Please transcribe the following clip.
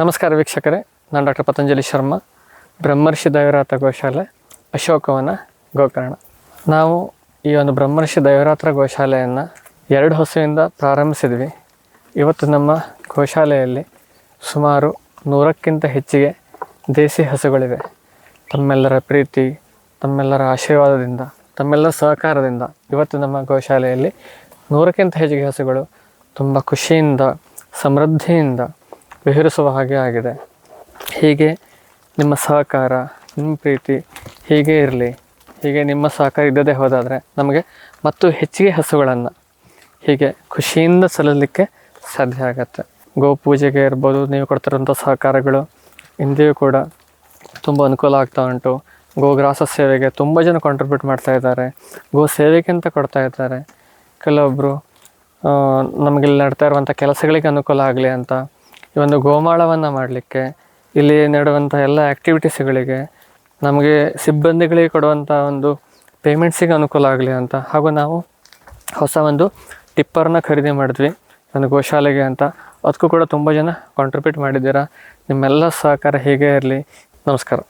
ನಮಸ್ಕಾರ ವೀಕ್ಷಕರೇ, ನಾನು ಡಾಕ್ಟರ್ ಪತಂಜಲಿ ಶರ್ಮಾ, ಬ್ರಹ್ಮರ್ಷಿ ದೈವರಾತ ಗೋಶಾಲೆ, ಅಶೋಕವನ ಗೋಕರ್ಣ. ನಾವು ಈ ಒಂದು ಬ್ರಹ್ಮರ್ಷಿ ದೈವರಾತ್ರ ಗೋಶಾಲೆಯನ್ನು ಎರಡು ಹಸುವಿಂದ ಪ್ರಾರಂಭಿಸಿದ್ವಿ. ಇವತ್ತು ನಮ್ಮ ಗೋಶಾಲೆಯಲ್ಲಿ ಸುಮಾರು ನೂರಕ್ಕಿಂತ ಹೆಚ್ಚಿಗೆ ದೇಸಿ ಹಸುಗಳಿವೆ. ತಮ್ಮೆಲ್ಲರ ಪ್ರೀತಿ, ತಮ್ಮೆಲ್ಲರ ಆಶೀರ್ವಾದದಿಂದ, ತಮ್ಮೆಲ್ಲರ ಸಹಕಾರದಿಂದ ಇವತ್ತು ನಮ್ಮ ಗೋಶಾಲೆಯಲ್ಲಿ ನೂರಕ್ಕಿಂತ ಹೆಚ್ಚಿಗೆ ಹಸುಗಳು ತುಂಬ ಖುಷಿಯಿಂದ, ಸಮೃದ್ಧಿಯಿಂದ ವಿಹರಿಸುವ ಹಾಗೆ ಆಗಿದೆ. ಹೀಗೆ ನಿಮ್ಮ ಸಹಕಾರ, ನಿಮ್ಮ ಪ್ರೀತಿ ಹೀಗೆ ಇರಲಿ. ಹೀಗೆ ನಿಮ್ಮ ಸಹಕಾರ ಇದ್ದದೇ ಹೋದಾದರೆ ನಮಗೆ ಮತ್ತು ಹೆಚ್ಚಿಗೆ ಹಸುಗಳನ್ನು ಹೀಗೆ ಖುಷಿಯಿಂದ ಸಲ್ಲಲಿಕ್ಕೆ ಸಾಧ್ಯ ಆಗುತ್ತೆ. ಗೋ ಪೂಜೆಗೆ ಇರ್ಬೋದು, ನೀವು ಕೊಡ್ತಿರೋಂಥ ಸಹಕಾರಗಳು ಇಂದಿಯೂ ಕೂಡ ತುಂಬ ಅನುಕೂಲ ಆಗ್ತಾ ಉಂಟು. ಗೋಗ್ರಾಸ ಸೇವೆಗೆ ತುಂಬ ಜನ ಕಾಂಟ್ರಿಬ್ಯೂಟ್ ಮಾಡ್ತಾ ಇದ್ದಾರೆ. ಗೋ ಸೇವೆಗೆ ಅಂತ ಕೊಡ್ತಾ ಇದ್ದಾರೆ. ಕೆಲವೊಬ್ಬರು ನಮಗಿಲ್ಲಿ ನಡ್ತಾ ಇರುವಂಥ ಕೆಲಸಗಳಿಗೆ ಅನುಕೂಲ ಆಗಲಿ ಅಂತ ಈ ಒಂದು ಗೋಮಾಳವನ್ನು ಮಾಡಲಿಕ್ಕೆ, ಇಲ್ಲಿ ನಡೆಯುವಂಥ ಎಲ್ಲ ಆ್ಯಕ್ಟಿವಿಟೀಸ್ಗಳಿಗೆ ನಮಗೆ ಸಿಬ್ಬಂದಿಗಳಿಗೆ ಕೊಡುವಂಥ ಒಂದು ಪೇಮೆಂಟ್ಸಿಗೆ ಅನುಕೂಲ ಆಗಲಿ ಅಂತ. ಹಾಗೂ ನಾವು ಹೊಸ ಒಂದು ಟಿಪ್ಪರ್ನ ಖರೀದಿ ಮಾಡಿದ್ವಿ, ಒಂದು ಗೋಶಾಲೆಗೆ ಅಂತ. ಅದಕ್ಕೂ ಕೂಡ ತುಂಬ ಜನ ಕಾಂಟ್ರಿಬ್ಯೂಟ್ ಮಾಡಿದ್ದೀರಾ? ನಿಮ್ಮೆಲ್ಲ ಸಹಕಾರ ಹೀಗೆ ಇರಲಿ. ನಮಸ್ಕಾರ.